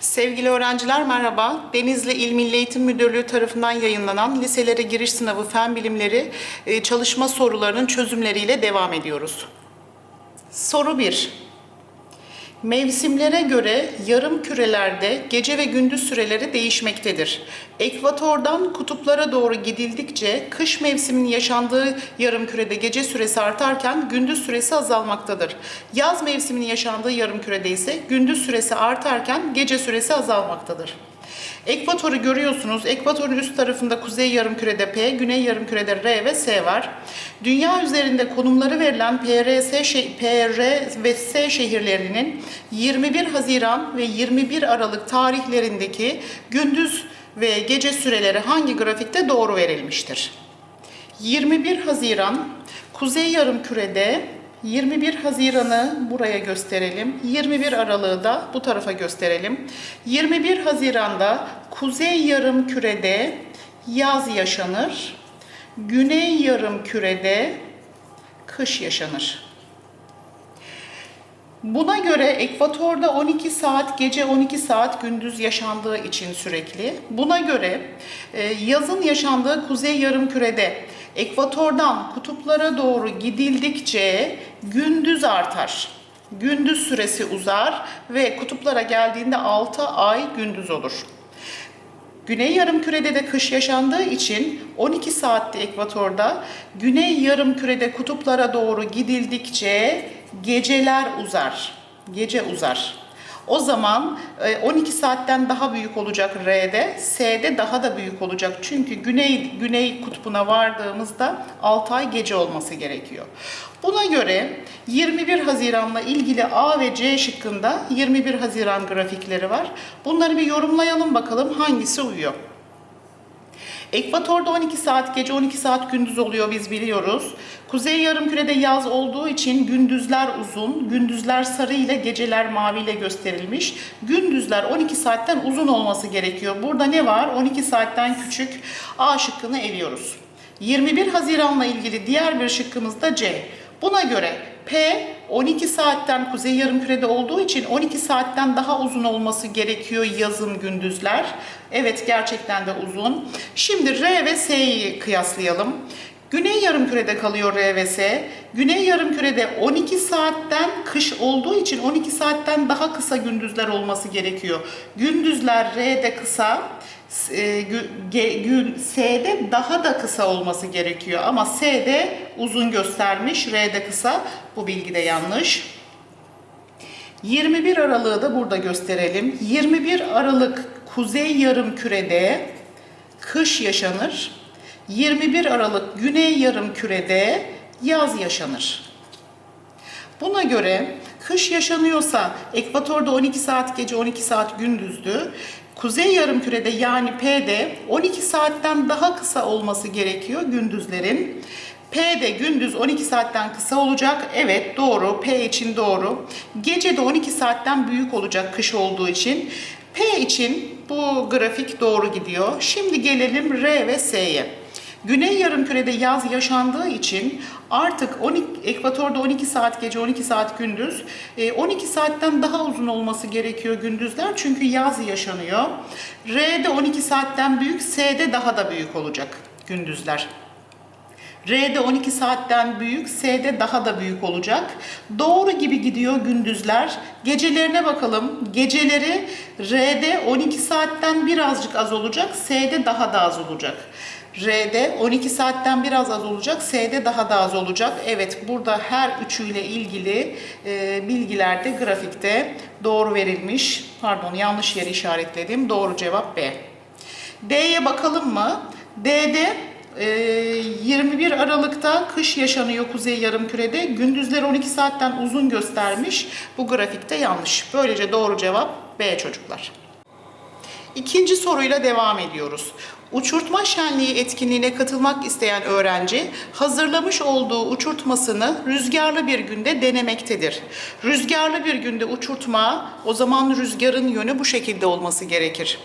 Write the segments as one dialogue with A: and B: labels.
A: Sevgili öğrenciler merhaba. Denizli İl Milli Eğitim Müdürlüğü tarafından yayınlanan liselere giriş sınavı fen bilimleri e, çalışma sorularının çözümleriyle devam ediyoruz. Soru 1. Mevsimlere göre yarım kürelerde gece ve gündüz süreleri değişmektedir. Ekvatordan kutuplara doğru gidildikçe kış mevsiminin yaşandığı yarım kürede gece süresi artarken gündüz süresi azalmaktadır. Yaz mevsiminin yaşandığı yarım kürede ise gündüz süresi artarken gece süresi azalmaktadır. Ekvatoru görüyorsunuz. Ekvatorun üst tarafında kuzey yarımkürede P, güney yarımkürede R ve S var. Dünya üzerinde konumları verilen PRS, şe- PR ve S şehirlerinin 21 Haziran ve 21 Aralık tarihlerindeki gündüz ve gece süreleri hangi grafikte doğru verilmiştir? 21 Haziran Kuzey Yarımküre'de 21 Haziran'ı buraya gösterelim. 21 Aralık'ı da bu tarafa gösterelim. 21 Haziran'da Kuzey Yarımküre'de yaz yaşanır. Güney Yarımküre'de kış yaşanır. Buna göre ekvatorda 12 saat gece 12 saat gündüz yaşandığı için sürekli. Buna göre e, yazın yaşandığı kuzey yarımkürede ekvatordan kutuplara doğru gidildikçe gündüz artar. Gündüz süresi uzar ve kutuplara geldiğinde 6 ay gündüz olur. Güney yarımkürede de kış yaşandığı için 12 saatte ekvatorda, güney yarımkürede kutuplara doğru gidildikçe geceler uzar. Gece uzar. O zaman e, 12 saatten daha büyük olacak R'de, S'de daha da büyük olacak. Çünkü güney güney kutbuna vardığımızda 6 ay gece olması gerekiyor. Buna göre 21 Haziran'la ilgili A ve C şıkkında 21 Haziran grafikleri var. Bunları bir yorumlayalım bakalım hangisi uyuyor. Ekvatorda 12 saat gece 12 saat gündüz oluyor biz biliyoruz. Kuzey yarımkürede yaz olduğu için gündüzler uzun, gündüzler sarı ile geceler mavi ile gösterilmiş. Gündüzler 12 saatten uzun olması gerekiyor. Burada ne var? 12 saatten küçük A şıkkını eliyoruz. 21 Haziran'la ilgili diğer bir şıkkımız da C. Buna göre P 12 saatten kuzey yarımkürede olduğu için 12 saatten daha uzun olması gerekiyor yazın gündüzler. Evet gerçekten de uzun. Şimdi R ve S'yi kıyaslayalım. Güney yarımkürede kalıyor R ve S. Güney yarımkürede 12 saatten kış olduğu için 12 saatten daha kısa gündüzler olması gerekiyor. Gündüzler R'de kısa, e, S'de daha da kısa olması gerekiyor ama S'de uzun göstermiş, R'de kısa. Bu bilgi de yanlış. 21 Aralık'ı da burada gösterelim. 21 Aralık kuzey yarımkürede kış yaşanır. 21 Aralık güney yarımkürede yaz yaşanır. Buna göre kış yaşanıyorsa ekvatorda 12 saat gece 12 saat gündüzdü. Kuzey yarımkürede yani P'de 12 saatten daha kısa olması gerekiyor gündüzlerin. P'de gündüz 12 saatten kısa olacak. Evet doğru. P için doğru. Gece de 12 saatten büyük olacak kış olduğu için. P için bu grafik doğru gidiyor. Şimdi gelelim R ve S'ye. Güney yarımkürede yaz yaşandığı için artık 12, ekvatorda 12 saat gece 12 saat gündüz e, 12 saatten daha uzun olması gerekiyor gündüzler çünkü yaz yaşanıyor. R'de 12 saatten büyük, S'de daha da büyük olacak gündüzler. R'de 12 saatten büyük, S'de daha da büyük olacak. Doğru gibi gidiyor gündüzler. Gecelerine bakalım. Geceleri R'de 12 saatten birazcık az olacak, S'de daha da az olacak. R'de 12 saatten biraz az olacak, S'de daha da az olacak. Evet burada her üçüyle ilgili e, bilgiler de grafikte doğru verilmiş. Pardon yanlış yeri işaretledim. Doğru cevap B. D'ye bakalım mı? D'de e, 21 Aralık'ta kış yaşanıyor Kuzey Yarımküre'de. Gündüzleri 12 saatten uzun göstermiş. Bu grafikte yanlış. Böylece doğru cevap B çocuklar. İkinci soruyla devam ediyoruz. Uçurtma şenliği etkinliğine katılmak isteyen öğrenci hazırlamış olduğu uçurtmasını rüzgarlı bir günde denemektedir. Rüzgarlı bir günde uçurtma, o zaman rüzgarın yönü bu şekilde olması gerekir.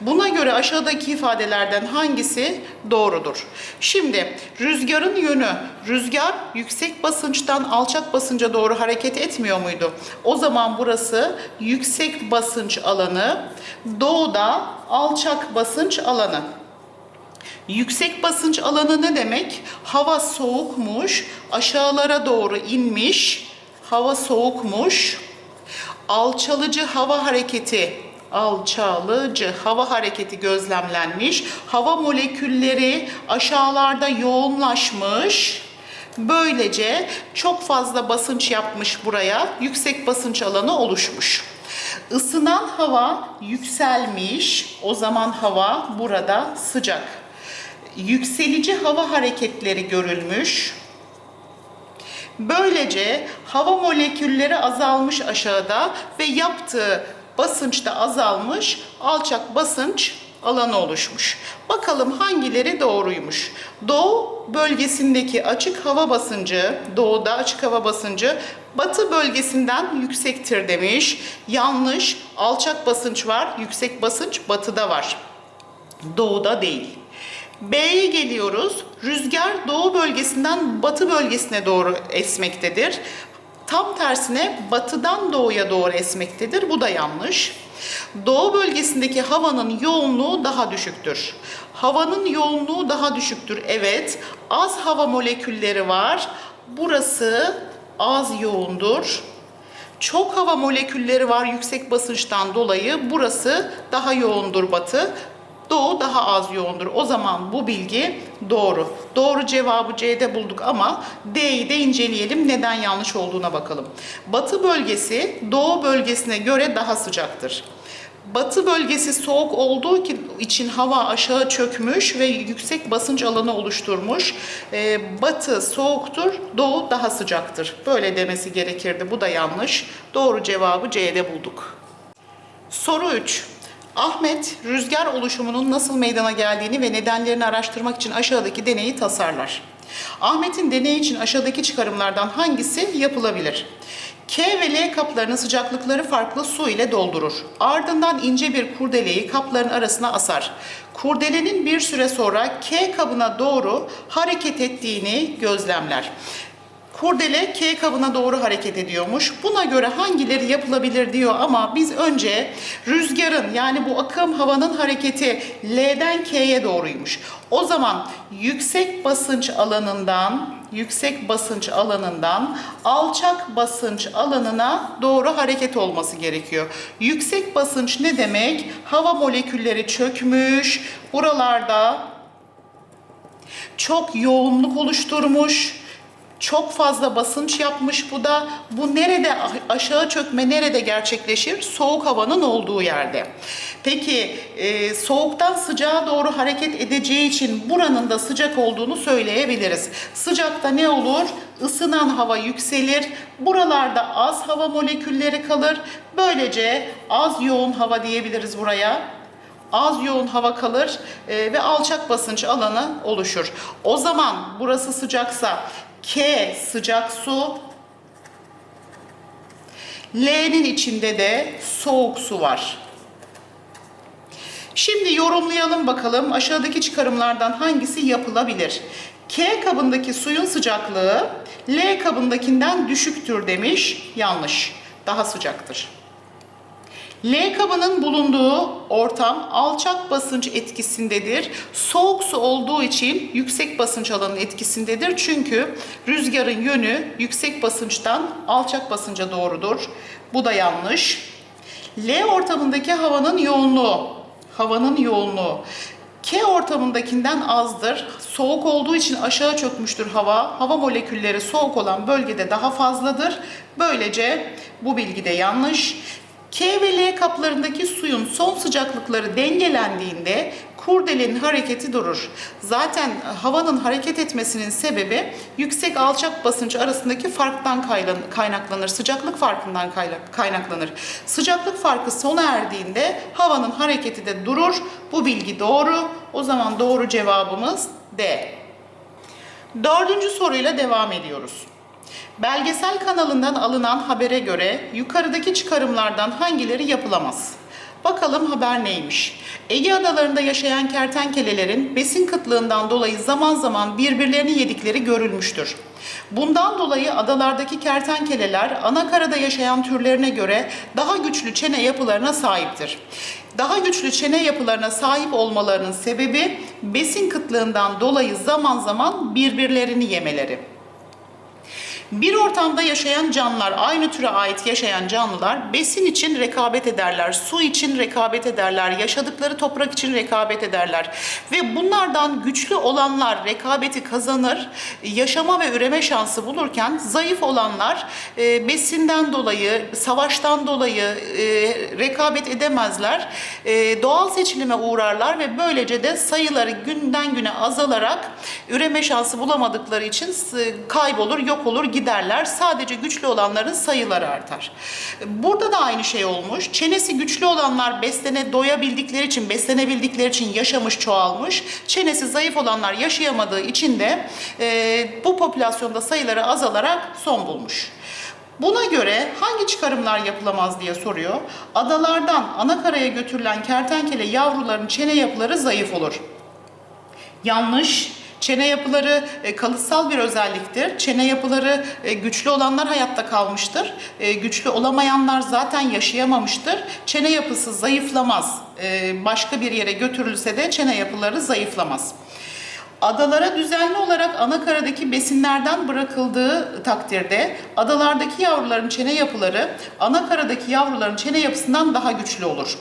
A: Buna göre aşağıdaki ifadelerden hangisi doğrudur? Şimdi rüzgarın yönü, rüzgar yüksek basınçtan alçak basınca doğru hareket etmiyor muydu? O zaman burası yüksek basınç alanı, doğuda alçak basınç alanı. Yüksek basınç alanı ne demek? Hava soğukmuş, aşağılara doğru inmiş, hava soğukmuş, alçalıcı hava hareketi alçalıcı hava hareketi gözlemlenmiş. Hava molekülleri aşağılarda yoğunlaşmış. Böylece çok fazla basınç yapmış buraya. Yüksek basınç alanı oluşmuş. Isınan hava yükselmiş. O zaman hava burada sıcak. Yükselici hava hareketleri görülmüş. Böylece hava molekülleri azalmış aşağıda ve yaptığı basınç da azalmış, alçak basınç alanı oluşmuş. Bakalım hangileri doğruymuş. Doğu bölgesindeki açık hava basıncı, doğuda açık hava basıncı batı bölgesinden yüksektir demiş. Yanlış, alçak basınç var, yüksek basınç batıda var. Doğuda değil. B'ye geliyoruz. Rüzgar doğu bölgesinden batı bölgesine doğru esmektedir. Tam tersine batıdan doğuya doğru esmektedir. Bu da yanlış. Doğu bölgesindeki havanın yoğunluğu daha düşüktür. Havanın yoğunluğu daha düşüktür. Evet, az hava molekülleri var. Burası az yoğundur. Çok hava molekülleri var yüksek basınçtan dolayı. Burası daha yoğundur batı. Doğu daha az yoğundur. O zaman bu bilgi doğru. Doğru cevabı C'de bulduk ama D'yi de inceleyelim. Neden yanlış olduğuna bakalım. Batı bölgesi doğu bölgesine göre daha sıcaktır. Batı bölgesi soğuk olduğu için hava aşağı çökmüş ve yüksek basınç alanı oluşturmuş. Ee, batı soğuktur, doğu daha sıcaktır. Böyle demesi gerekirdi. Bu da yanlış. Doğru cevabı C'de bulduk. Soru 3. Ahmet, rüzgar oluşumunun nasıl meydana geldiğini ve nedenlerini araştırmak için aşağıdaki deneyi tasarlar. Ahmet'in deneyi için aşağıdaki çıkarımlardan hangisi yapılabilir? K ve L kaplarının sıcaklıkları farklı su ile doldurur. Ardından ince bir kurdeleyi kapların arasına asar. Kurdelenin bir süre sonra K kabına doğru hareket ettiğini gözlemler. Kurdele K kabına doğru hareket ediyormuş. Buna göre hangileri yapılabilir diyor ama biz önce rüzgarın yani bu akım havanın hareketi L'den K'ye doğruymuş. O zaman yüksek basınç alanından yüksek basınç alanından alçak basınç alanına doğru hareket olması gerekiyor. Yüksek basınç ne demek? Hava molekülleri çökmüş. Buralarda çok yoğunluk oluşturmuş çok fazla basınç yapmış bu da. Bu nerede aşağı çökme nerede gerçekleşir? Soğuk havanın olduğu yerde. Peki e, soğuktan sıcağa doğru hareket edeceği için buranın da sıcak olduğunu söyleyebiliriz. Sıcakta ne olur? Isınan hava yükselir. Buralarda az hava molekülleri kalır. Böylece az yoğun hava diyebiliriz buraya az yoğun hava kalır e, ve alçak basınç alanı oluşur. O zaman burası sıcaksa K sıcak su. L'nin içinde de soğuk su var. Şimdi yorumlayalım bakalım aşağıdaki çıkarımlardan hangisi yapılabilir? K kabındaki suyun sıcaklığı L kabındakinden düşüktür demiş. Yanlış. Daha sıcaktır. L kabının bulunduğu ortam alçak basınç etkisindedir. Soğuk su olduğu için yüksek basınç alanının etkisindedir. Çünkü rüzgarın yönü yüksek basınçtan alçak basınca doğrudur. Bu da yanlış. L ortamındaki havanın yoğunluğu, havanın yoğunluğu K ortamındakinden azdır. Soğuk olduğu için aşağı çökmüştür hava. Hava molekülleri soğuk olan bölgede daha fazladır. Böylece bu bilgi de yanlış. K ve L kaplarındaki suyun son sıcaklıkları dengelendiğinde kurdelenin hareketi durur. Zaten havanın hareket etmesinin sebebi yüksek alçak basınç arasındaki farktan kaynaklanır. Sıcaklık farkından kaynaklanır. Sıcaklık farkı sona erdiğinde havanın hareketi de durur. Bu bilgi doğru. O zaman doğru cevabımız D. Dördüncü soruyla devam ediyoruz. Belgesel kanalından alınan habere göre yukarıdaki çıkarımlardan hangileri yapılamaz? Bakalım haber neymiş? Ege adalarında yaşayan kertenkelelerin besin kıtlığından dolayı zaman zaman birbirlerini yedikleri görülmüştür. Bundan dolayı adalardaki kertenkeleler anakarada yaşayan türlerine göre daha güçlü çene yapılarına sahiptir. Daha güçlü çene yapılarına sahip olmalarının sebebi besin kıtlığından dolayı zaman zaman birbirlerini yemeleri. Bir ortamda yaşayan canlılar, aynı türe ait yaşayan canlılar besin için rekabet ederler, su için rekabet ederler, yaşadıkları toprak için rekabet ederler. Ve bunlardan güçlü olanlar rekabeti kazanır, yaşama ve üreme şansı bulurken zayıf olanlar e, besinden dolayı, savaştan dolayı e, rekabet edemezler. E, doğal seçilime uğrarlar ve böylece de sayıları günden güne azalarak üreme şansı bulamadıkları için kaybolur, yok olur, giderler. Sadece güçlü olanların sayıları artar. Burada da aynı şey olmuş. Çenesi güçlü olanlar beslene doyabildikleri için, beslenebildikleri için yaşamış, çoğalmış. Çenesi zayıf olanlar yaşayamadığı için de e, bu popülasyonda sayıları azalarak son bulmuş. Buna göre hangi çıkarımlar yapılamaz diye soruyor. Adalardan anakaraya götürülen kertenkele yavruların çene yapıları zayıf olur. Yanlış. Çene yapıları e, kalıtsal bir özelliktir. Çene yapıları e, güçlü olanlar hayatta kalmıştır. E, güçlü olamayanlar zaten yaşayamamıştır. Çene yapısı zayıflamaz. Başka bir yere götürülse de çene yapıları zayıflamaz. Adalara düzenli olarak anakaradaki besinlerden bırakıldığı takdirde adalardaki yavruların çene yapıları anakaradaki yavruların çene yapısından daha güçlü olur.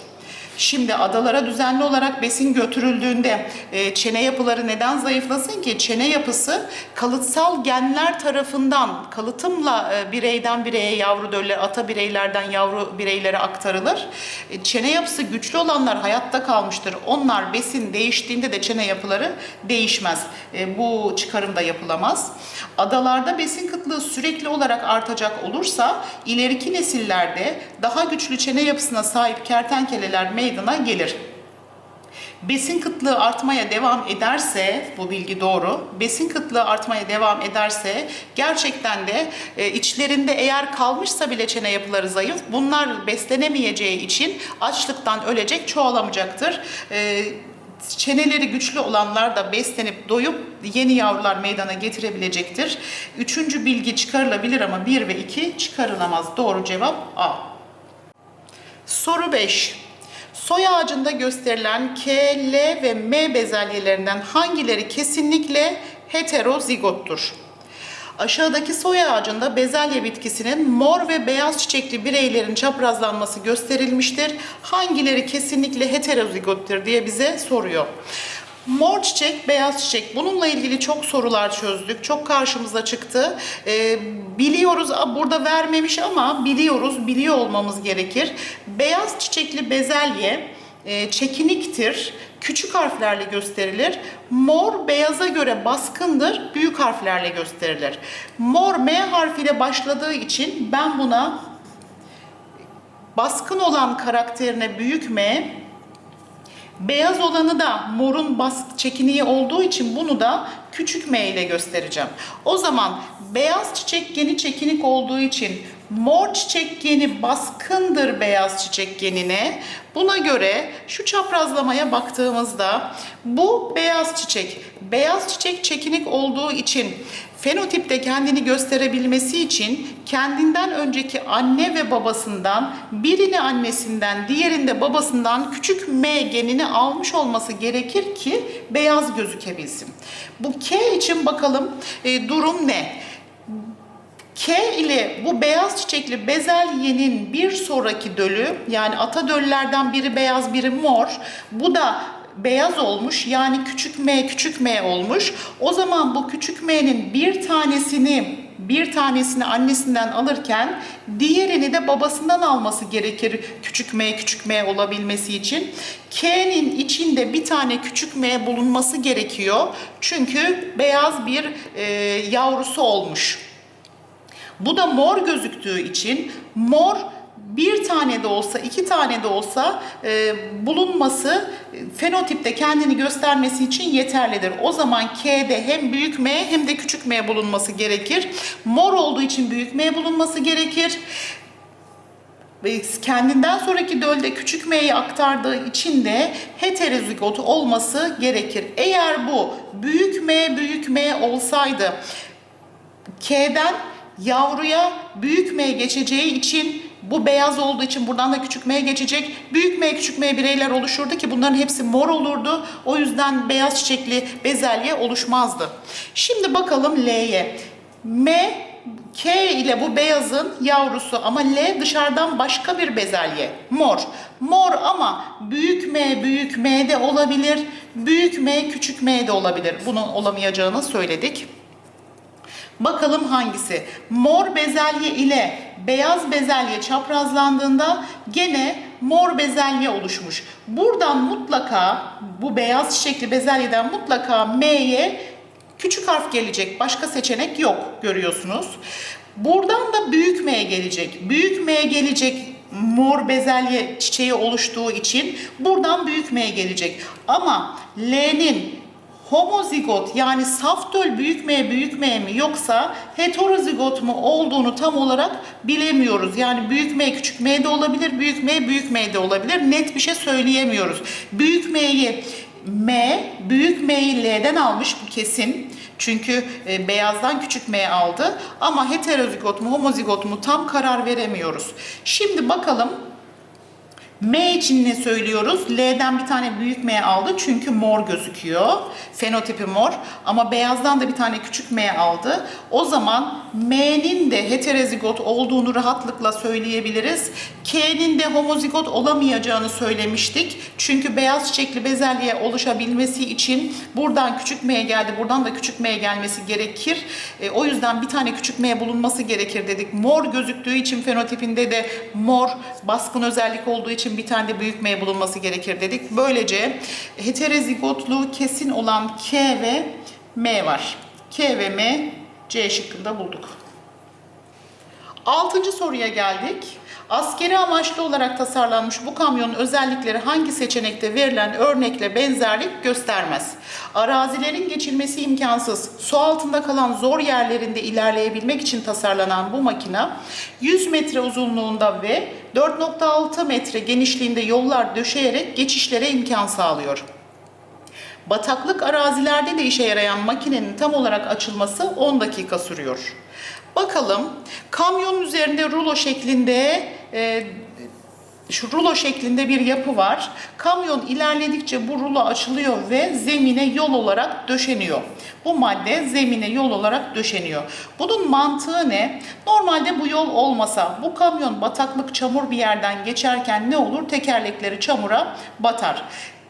A: Şimdi adalara düzenli olarak besin götürüldüğünde e, çene yapıları neden zayıflasın ki? Çene yapısı kalıtsal genler tarafından kalıtımla e, bireyden bireye yavru döller, ata bireylerden yavru bireylere aktarılır. E, çene yapısı güçlü olanlar hayatta kalmıştır. Onlar besin değiştiğinde de çene yapıları değişmez. E, bu çıkarım da yapılamaz. Adalarda besin kıtlığı sürekli olarak artacak olursa ileriki nesillerde daha güçlü çene yapısına sahip kertenkeleler meydana gelir. Besin kıtlığı artmaya devam ederse, bu bilgi doğru, besin kıtlığı artmaya devam ederse gerçekten de e, içlerinde eğer kalmışsa bile çene yapıları zayıf, bunlar beslenemeyeceği için açlıktan ölecek, çoğalamayacaktır. E, çeneleri güçlü olanlar da beslenip doyup yeni yavrular meydana getirebilecektir. Üçüncü bilgi çıkarılabilir ama 1 ve 2 çıkarılamaz. Doğru cevap A. Soru 5. Soy ağacında gösterilen K, L ve M bezelyelerinden hangileri kesinlikle heterozigottur? Aşağıdaki soy ağacında bezelye bitkisinin mor ve beyaz çiçekli bireylerin çaprazlanması gösterilmiştir. Hangileri kesinlikle heterozigottur diye bize soruyor. Mor çiçek, beyaz çiçek. Bununla ilgili çok sorular çözdük. Çok karşımıza çıktı. Ee, biliyoruz, burada vermemiş ama biliyoruz, biliyor olmamız gerekir. Beyaz çiçekli bezelye e, çekiniktir. Küçük harflerle gösterilir. Mor beyaza göre baskındır. Büyük harflerle gösterilir. Mor M harfiyle başladığı için ben buna baskın olan karakterine büyük M, Beyaz olanı da morun bas çekiniği olduğu için bunu da küçük m ile göstereceğim. O zaman beyaz çiçek geni çekinik olduğu için mor çiçek geni baskındır beyaz çiçek genine. Buna göre şu çaprazlamaya baktığımızda bu beyaz çiçek. Beyaz çiçek çekinik olduğu için fenotipte kendini gösterebilmesi için kendinden önceki anne ve babasından birini annesinden diğerinde babasından küçük M genini almış olması gerekir ki beyaz gözükebilsin. Bu K için bakalım e, durum ne? K ile bu beyaz çiçekli bezelyenin bir sonraki dölü yani ata döllerden biri beyaz biri mor. Bu da beyaz olmuş yani küçük m küçük m olmuş. O zaman bu küçük m'nin bir tanesini bir tanesini annesinden alırken diğerini de babasından alması gerekir küçük m küçük m olabilmesi için. K'nin içinde bir tane küçük m bulunması gerekiyor. Çünkü beyaz bir e, yavrusu olmuş. Bu da mor gözüktüğü için mor bir tane de olsa, iki tane de olsa e, bulunması e, fenotipte kendini göstermesi için yeterlidir. O zaman K'de hem büyük M hem de küçük M bulunması gerekir. Mor olduğu için büyük M bulunması gerekir. kendinden sonraki dölde küçük m'yi aktardığı için de heterozigot olması gerekir. Eğer bu büyük M büyük M olsaydı K'den yavruya büyük M geçeceği için bu beyaz olduğu için buradan da küçük M geçecek. Büyük M küçük M bireyler oluşurdu ki bunların hepsi mor olurdu. O yüzden beyaz çiçekli bezelye oluşmazdı. Şimdi bakalım L'ye. M K ile bu beyazın yavrusu ama L dışarıdan başka bir bezelye. Mor. Mor ama büyük M büyük M de olabilir. Büyük M küçük M de olabilir. Bunun olamayacağını söyledik. Bakalım hangisi? Mor bezelye ile beyaz bezelye çaprazlandığında gene mor bezelye oluşmuş. Buradan mutlaka bu beyaz çiçekli bezelyeden mutlaka M'ye küçük harf gelecek. Başka seçenek yok görüyorsunuz. Buradan da büyük M gelecek. Büyük M gelecek mor bezelye çiçeği oluştuğu için buradan büyük M gelecek. Ama L'nin homozigot yani saf döl büyük M büyük M mi yoksa heterozigot mu olduğunu tam olarak bilemiyoruz. Yani büyük M küçük M de olabilir, büyük M büyük M de olabilir. Net bir şey söyleyemiyoruz. Büyük M'yi M, büyük M'yi L'den almış bu kesin. Çünkü e, beyazdan küçük M aldı. Ama heterozigot mu homozigot mu tam karar veremiyoruz. Şimdi bakalım M için ne söylüyoruz? L'den bir tane büyük M aldı çünkü mor gözüküyor. Fenotipi mor ama beyazdan da bir tane küçük M aldı. O zaman M'nin de heterozigot olduğunu rahatlıkla söyleyebiliriz. K'nin de homozigot olamayacağını söylemiştik. Çünkü beyaz çiçekli bezelye oluşabilmesi için buradan küçük M geldi, buradan da küçük M gelmesi gerekir. E, o yüzden bir tane küçük M bulunması gerekir dedik. Mor gözüktüğü için fenotipinde de mor baskın özellik olduğu için bir tane de büyük M bulunması gerekir dedik. Böylece heterozigotluğu kesin olan K ve M var. K ve M C şıkkında bulduk. Altıncı soruya geldik. Askeri amaçlı olarak tasarlanmış bu kamyonun özellikleri hangi seçenekte verilen örnekle benzerlik göstermez? Arazilerin geçilmesi imkansız, su altında kalan zor yerlerinde ilerleyebilmek için tasarlanan bu makina 100 metre uzunluğunda ve 4.6 metre genişliğinde yollar döşeyerek geçişlere imkan sağlıyor. Bataklık arazilerde de işe yarayan makinenin tam olarak açılması 10 dakika sürüyor. Bakalım kamyonun üzerinde rulo şeklinde e, şu rulo şeklinde bir yapı var. Kamyon ilerledikçe bu rulo açılıyor ve zemine yol olarak döşeniyor. Bu madde zemine yol olarak döşeniyor. Bunun mantığı ne? Normalde bu yol olmasa bu kamyon bataklık çamur bir yerden geçerken ne olur? Tekerlekleri çamura batar.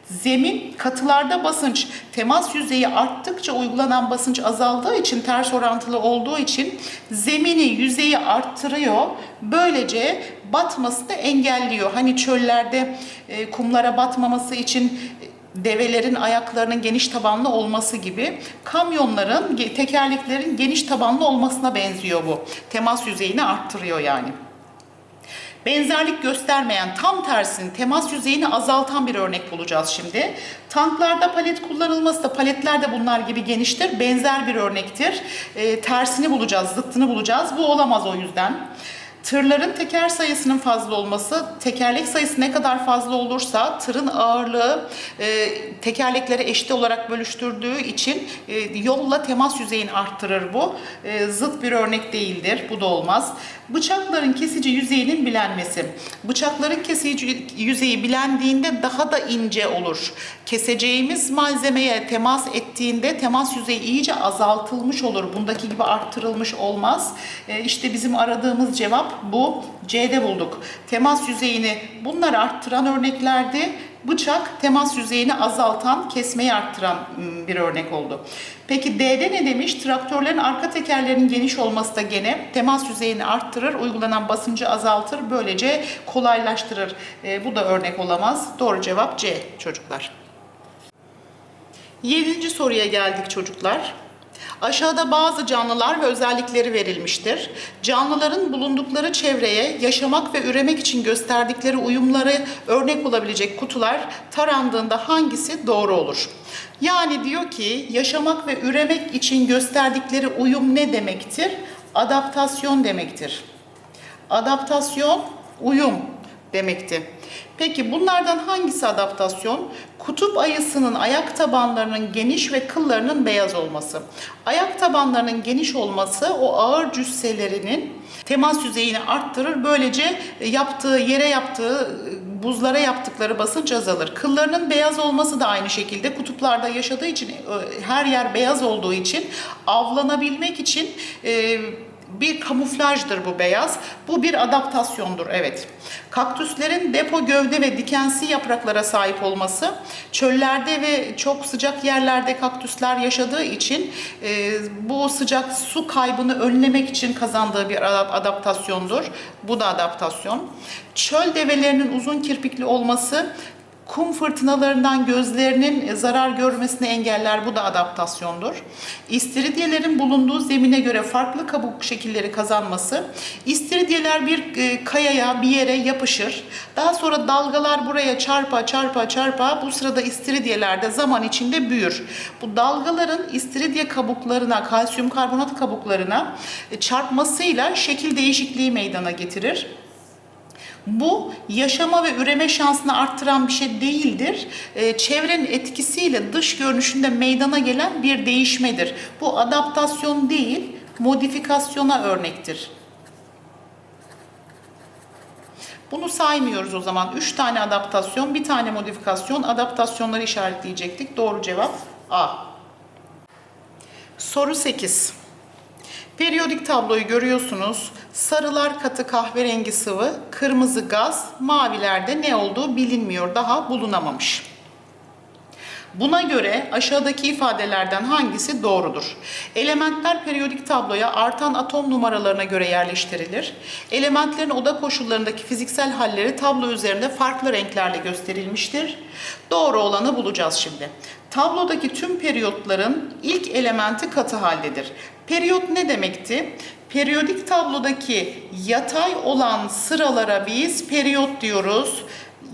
A: Zemin katılarda basınç temas yüzeyi arttıkça uygulanan basınç azaldığı için ters orantılı olduğu için zemini yüzeyi arttırıyor. Böylece batmasını engelliyor. Hani çöllerde e, kumlara batmaması için e, develerin ayaklarının geniş tabanlı olması gibi kamyonların tekerleklerin geniş tabanlı olmasına benziyor bu. Temas yüzeyini arttırıyor yani. Benzerlik göstermeyen tam tersini temas yüzeyini azaltan bir örnek bulacağız şimdi. Tanklarda palet kullanılması da paletler de bunlar gibi geniştir. Benzer bir örnektir. E, tersini bulacağız, zıttını bulacağız. Bu olamaz o yüzden. Tırların teker sayısının fazla olması, tekerlek sayısı ne kadar fazla olursa tırın ağırlığı e, tekerlekleri eşit olarak bölüştürdüğü için e, yolla temas yüzeyini arttırır bu. E, zıt bir örnek değildir, bu da olmaz. Bıçakların kesici yüzeyinin bilenmesi. Bıçakların kesici yüzeyi bilendiğinde daha da ince olur. Keseceğimiz malzemeye temas ettiğinde temas yüzeyi iyice azaltılmış olur. Bundaki gibi arttırılmış olmaz. E, işte bizim aradığımız cevap bu. C'de bulduk. Temas yüzeyini bunlar arttıran örneklerdi. Bıçak temas yüzeyini azaltan, kesmeyi arttıran ım, bir örnek oldu. Peki D'de ne demiş? Traktörlerin arka tekerlerinin geniş olması da gene temas yüzeyini arttırır, uygulanan basıncı azaltır, böylece kolaylaştırır. E, bu da örnek olamaz. Doğru cevap C çocuklar. Yedinci soruya geldik çocuklar. Aşağıda bazı canlılar ve özellikleri verilmiştir. Canlıların bulundukları çevreye yaşamak ve üremek için gösterdikleri uyumları örnek olabilecek kutular tarandığında hangisi doğru olur? Yani diyor ki yaşamak ve üremek için gösterdikleri uyum ne demektir? Adaptasyon demektir. Adaptasyon, uyum demekti. Peki bunlardan hangisi adaptasyon? Kutup ayısının ayak tabanlarının geniş ve kıllarının beyaz olması. Ayak tabanlarının geniş olması o ağır cüsselerinin temas yüzeyini arttırır. Böylece yaptığı yere yaptığı buzlara yaptıkları basınç azalır. Kıllarının beyaz olması da aynı şekilde kutuplarda yaşadığı için e, her yer beyaz olduğu için avlanabilmek için e, bir kamuflajdır bu beyaz. Bu bir adaptasyondur evet. Kaktüslerin depo gövde ve dikensi yapraklara sahip olması çöllerde ve çok sıcak yerlerde kaktüsler yaşadığı için e, bu sıcak su kaybını önlemek için kazandığı bir adaptasyondur. Bu da adaptasyon. Çöl develerinin uzun kirpikli olması Kum fırtınalarından gözlerinin zarar görmesini engeller. Bu da adaptasyondur. İstiridiyelerin bulunduğu zemine göre farklı kabuk şekilleri kazanması. İstiridyeler bir e, kayaya, bir yere yapışır. Daha sonra dalgalar buraya çarpa çarpa çarpa bu sırada istiridyeler de zaman içinde büyür. Bu dalgaların istiridye kabuklarına, kalsiyum karbonat kabuklarına e, çarpmasıyla şekil değişikliği meydana getirir. Bu yaşama ve üreme şansını arttıran bir şey değildir. Ee, çevrenin etkisiyle dış görünüşünde meydana gelen bir değişmedir. Bu adaptasyon değil, modifikasyona örnektir. Bunu saymıyoruz o zaman. 3 tane adaptasyon, bir tane modifikasyon. Adaptasyonları işaretleyecektik. Doğru cevap A. Soru 8. Periyodik tabloyu görüyorsunuz. Sarılar katı kahverengi sıvı, kırmızı gaz, mavilerde ne olduğu bilinmiyor, daha bulunamamış. Buna göre aşağıdaki ifadelerden hangisi doğrudur? Elementler periyodik tabloya artan atom numaralarına göre yerleştirilir. Elementlerin oda koşullarındaki fiziksel halleri tablo üzerinde farklı renklerle gösterilmiştir. Doğru olanı bulacağız şimdi. Tablodaki tüm periyotların ilk elementi katı haldedir. Periyot ne demekti? Periyodik tablodaki yatay olan sıralara biz periyot diyoruz.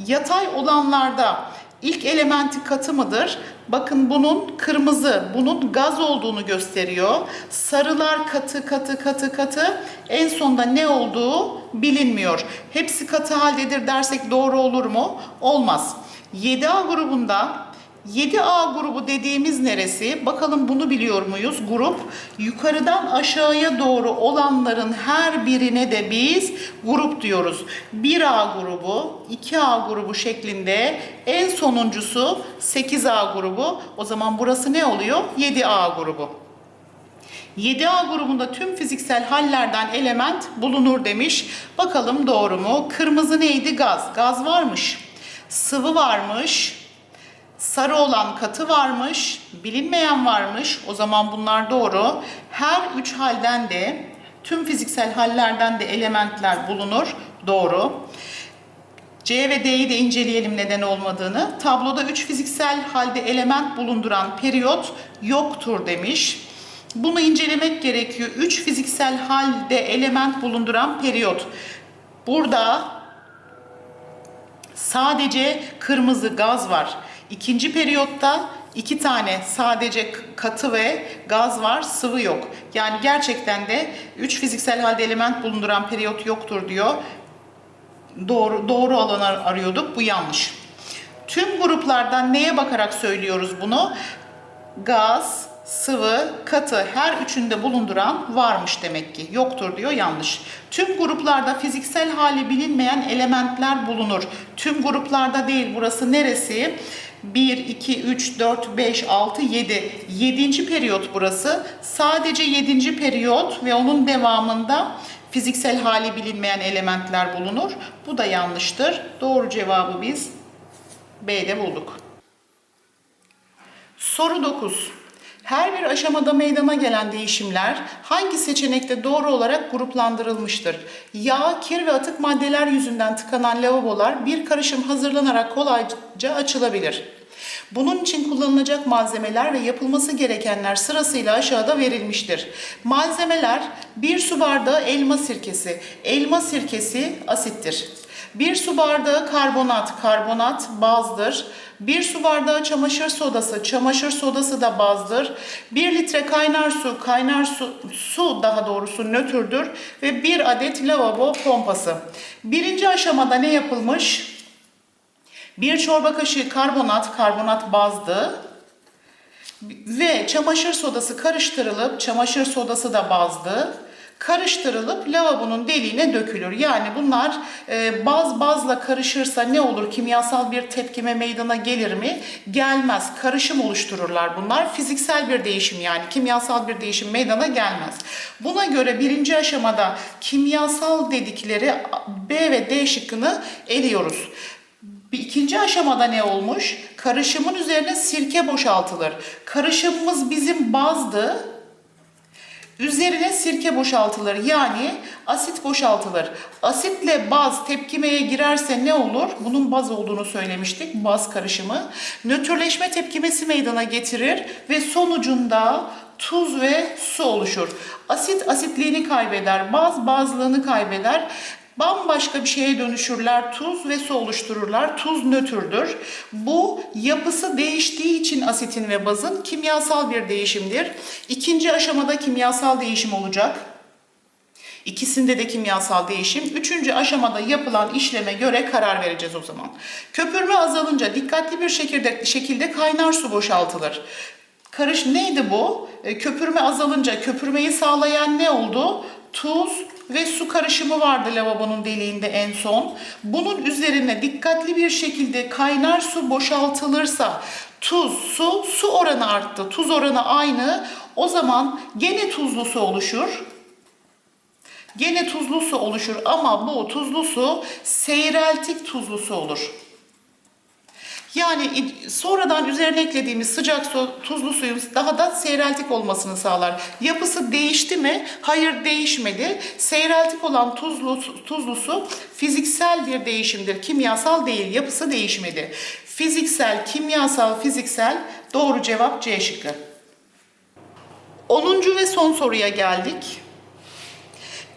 A: Yatay olanlarda ilk elementi katı mıdır? Bakın bunun kırmızı, bunun gaz olduğunu gösteriyor. Sarılar katı katı katı katı. En sonda ne olduğu bilinmiyor. Hepsi katı haldedir dersek doğru olur mu? Olmaz. 7A grubunda 7A grubu dediğimiz neresi? Bakalım bunu biliyor muyuz? Grup yukarıdan aşağıya doğru olanların her birine de biz grup diyoruz. 1A grubu, 2A grubu şeklinde en sonuncusu 8A grubu. O zaman burası ne oluyor? 7A grubu. 7A grubunda tüm fiziksel hallerden element bulunur demiş. Bakalım doğru mu? Kırmızı neydi? Gaz. Gaz varmış. Sıvı varmış sarı olan katı varmış, bilinmeyen varmış. O zaman bunlar doğru. Her üç halden de tüm fiziksel hallerden de elementler bulunur. Doğru. C ve D'yi de inceleyelim neden olmadığını. Tabloda üç fiziksel halde element bulunduran periyot yoktur demiş. Bunu incelemek gerekiyor. Üç fiziksel halde element bulunduran periyot. Burada sadece kırmızı gaz var. İkinci periyotta iki tane sadece katı ve gaz var, sıvı yok. Yani gerçekten de üç fiziksel halde element bulunduran periyot yoktur diyor. Doğru, doğru olanı arıyorduk, bu yanlış. Tüm gruplardan neye bakarak söylüyoruz bunu? Gaz, sıvı, katı her üçünde bulunduran varmış demek ki. Yoktur diyor yanlış. Tüm gruplarda fiziksel hali bilinmeyen elementler bulunur. Tüm gruplarda değil burası neresi? 1, 2, 3, 4, 5, 6, 7. 7. periyot burası. Sadece 7. periyot ve onun devamında fiziksel hali bilinmeyen elementler bulunur. Bu da yanlıştır. Doğru cevabı biz B'de bulduk. Soru 9. Her bir aşamada meydana gelen değişimler hangi seçenekte doğru olarak gruplandırılmıştır? Yağ, kir ve atık maddeler yüzünden tıkanan lavabolar bir karışım hazırlanarak kolayca açılabilir. Bunun için kullanılacak malzemeler ve yapılması gerekenler sırasıyla aşağıda verilmiştir. Malzemeler 1 su bardağı elma sirkesi. Elma sirkesi asittir. 1 su bardağı karbonat, karbonat bazdır. 1 su bardağı çamaşır sodası, çamaşır sodası da bazdır. 1 litre kaynar su, kaynar su, su daha doğrusu nötrdür. Ve 1 adet lavabo pompası. Birinci aşamada ne yapılmış? 1 çorba kaşığı karbonat, karbonat bazdı. Ve çamaşır sodası karıştırılıp, çamaşır sodası da bazdı karıştırılıp lavabonun deliğine dökülür. Yani bunlar e, baz bazla karışırsa ne olur? Kimyasal bir tepkime meydana gelir mi? Gelmez. Karışım oluştururlar bunlar. Fiziksel bir değişim yani kimyasal bir değişim meydana gelmez. Buna göre birinci aşamada kimyasal dedikleri B ve D şıkkını eliyoruz. Bir ikinci aşamada ne olmuş? Karışımın üzerine sirke boşaltılır. Karışımımız bizim bazdı. Üzerine sirke boşaltılır. Yani asit boşaltılır. Asitle baz tepkimeye girerse ne olur? Bunun baz olduğunu söylemiştik. Baz karışımı. Nötrleşme tepkimesi meydana getirir ve sonucunda tuz ve su oluşur. Asit asitliğini kaybeder. Baz bazlığını kaybeder bambaşka bir şeye dönüşürler. Tuz ve su oluştururlar. Tuz nötrdür. Bu yapısı değiştiği için asitin ve bazın kimyasal bir değişimdir. İkinci aşamada kimyasal değişim olacak. İkisinde de kimyasal değişim. Üçüncü aşamada yapılan işleme göre karar vereceğiz o zaman. Köpürme azalınca dikkatli bir şekilde, şekilde kaynar su boşaltılır. Karış neydi bu? E, köpürme azalınca köpürmeyi sağlayan ne oldu? Tuz ve su karışımı vardı lavabonun deliğinde en son. Bunun üzerine dikkatli bir şekilde kaynar su boşaltılırsa tuz, su, su oranı arttı. Tuz oranı aynı. O zaman gene tuzlu su oluşur. Gene tuzlu su oluşur ama bu tuzlu su seyreltik tuzlu su olur. Yani sonradan üzerine eklediğimiz sıcak su, tuzlu suyun daha da seyreltik olmasını sağlar. Yapısı değişti mi? Hayır değişmedi. Seyreltik olan tuzlu, tuzlu su fiziksel bir değişimdir. Kimyasal değil, yapısı değişmedi. Fiziksel, kimyasal, fiziksel doğru cevap C şıkkı. 10. ve son soruya geldik.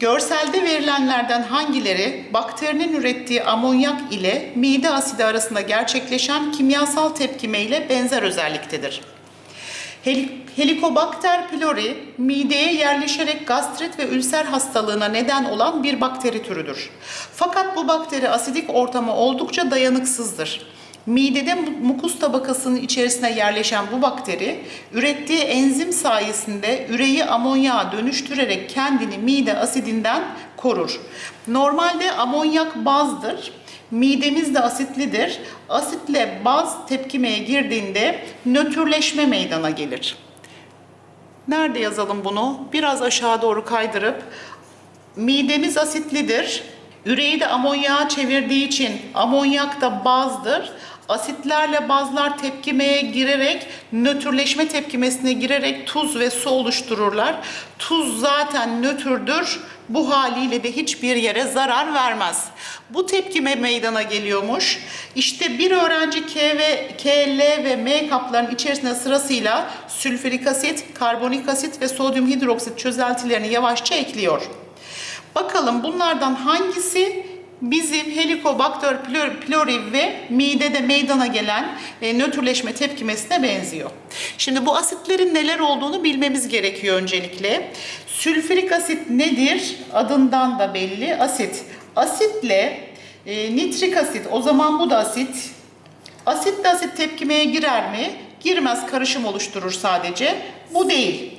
A: Görselde verilenlerden hangileri bakterinin ürettiği amonyak ile mide asidi arasında gerçekleşen kimyasal tepkime ile benzer özelliktedir? Hel Helicobacter pylori mideye yerleşerek gastrit ve ülser hastalığına neden olan bir bakteri türüdür. Fakat bu bakteri asidik ortama oldukça dayanıksızdır. Midede mukus tabakasının içerisine yerleşen bu bakteri ürettiği enzim sayesinde üreyi amonyağa dönüştürerek kendini mide asidinden korur. Normalde amonyak bazdır. Midemiz de asitlidir. Asitle baz tepkimeye girdiğinde nötrleşme meydana gelir. Nerede yazalım bunu? Biraz aşağı doğru kaydırıp midemiz asitlidir. Üreyi de amonyağa çevirdiği için amonyak da bazdır asitlerle bazlar tepkimeye girerek nötrleşme tepkimesine girerek tuz ve su oluştururlar. Tuz zaten nötrdür. Bu haliyle de hiçbir yere zarar vermez. Bu tepkime meydana geliyormuş. İşte bir öğrenci K ve K, ve M kapların içerisine sırasıyla sülfürik asit, karbonik asit ve sodyum hidroksit çözeltilerini yavaşça ekliyor. Bakalım bunlardan hangisi bizim Helicobacter pylori ve midede meydana gelen e, nötrleşme tepkimesine benziyor. Şimdi bu asitlerin neler olduğunu bilmemiz gerekiyor öncelikle. Sülfürik asit nedir? Adından da belli. Asit. Asitle e, nitrik asit. O zaman bu da asit. Asitle asit tepkimeye girer mi? Girmez. Karışım oluşturur sadece. Bu değil.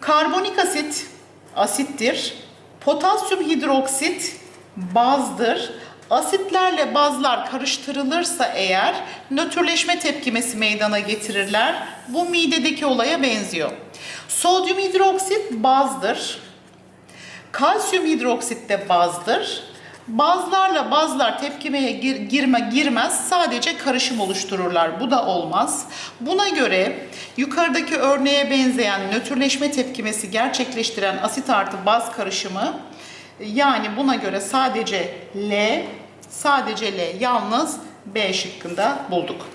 A: Karbonik asit asittir. Potasyum hidroksit bazdır. Asitlerle bazlar karıştırılırsa eğer nötrleşme tepkimesi meydana getirirler. Bu midedeki olaya benziyor. Sodyum hidroksit bazdır. Kalsiyum hidroksit de bazdır. Bazlarla bazlar tepkimeye gir, girme girmez sadece karışım oluştururlar. Bu da olmaz. Buna göre yukarıdaki örneğe benzeyen nötrleşme tepkimesi gerçekleştiren asit artı baz karışımı yani buna göre sadece L, sadece L yalnız B şıkkında bulduk.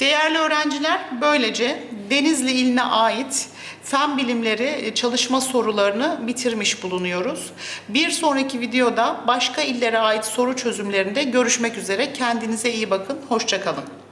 A: Değerli öğrenciler, böylece Denizli iline ait fen bilimleri e, çalışma sorularını bitirmiş bulunuyoruz. Bir sonraki videoda başka illere ait soru çözümlerinde görüşmek üzere. Kendinize iyi bakın. Hoşçakalın.